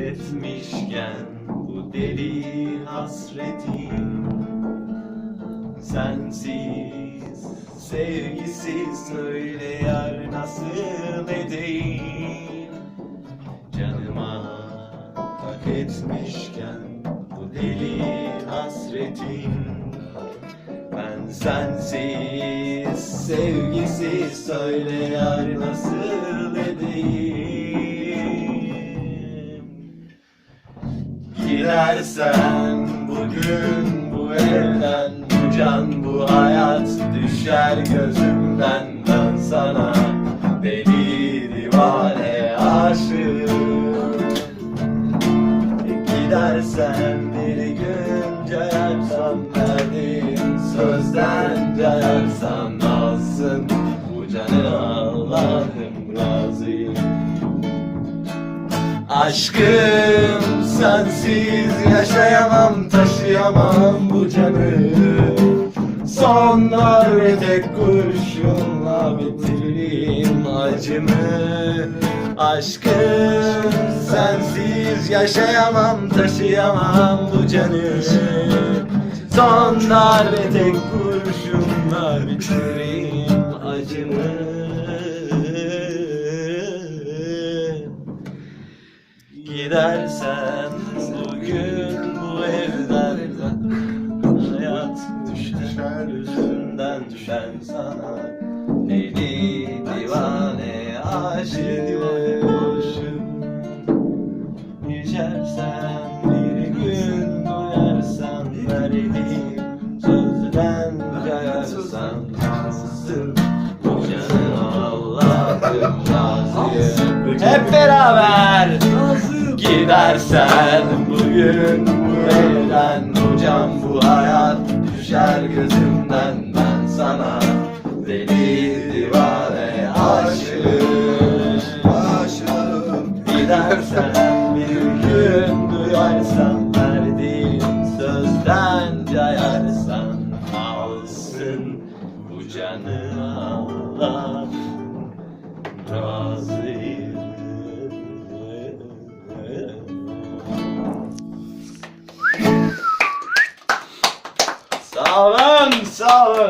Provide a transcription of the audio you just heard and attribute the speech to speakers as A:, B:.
A: etmişken bu deli hasretim Sensiz, sevgisiz söyle yar nasıl edeyim? Canıma hak etmişken bu deli hasretim Ben sensiz, sevgisiz söyle yar nasıl edeyim Gidersen bugün bu evden Bu can bu hayat düşer gözümden. Ben sana deli divane aşığım. Gidersen bir gün cayarsam verdiğin sözden cayarsan alsın Bu canı Allah'ım Aşkım sensiz yaşayamam taşıyamam bu canı Son darbe tek kurşunla bitireyim acımı. Aşkım sensiz yaşayamam taşıyamam bu canı Son darbe tek kurşunla bitireyim acımı Gidersen bugün bu evden Hayat düşer yüzünden düşen sana. Deli divane aşığım Yücersen bir gün duyarsan verdiğim sözden cayarsan Kalsın bu canı Allah'ım razıyım Hep beraber Gidersen bugün bu evden can bu hayat düşer gözümden Ben sana deli divane aşığım
B: Aşığım
A: Gidersen bir gün duyarsan verdiğim sözden cayarsan alsın bu canı Allah razıyım. Sağ olun, sağ olun.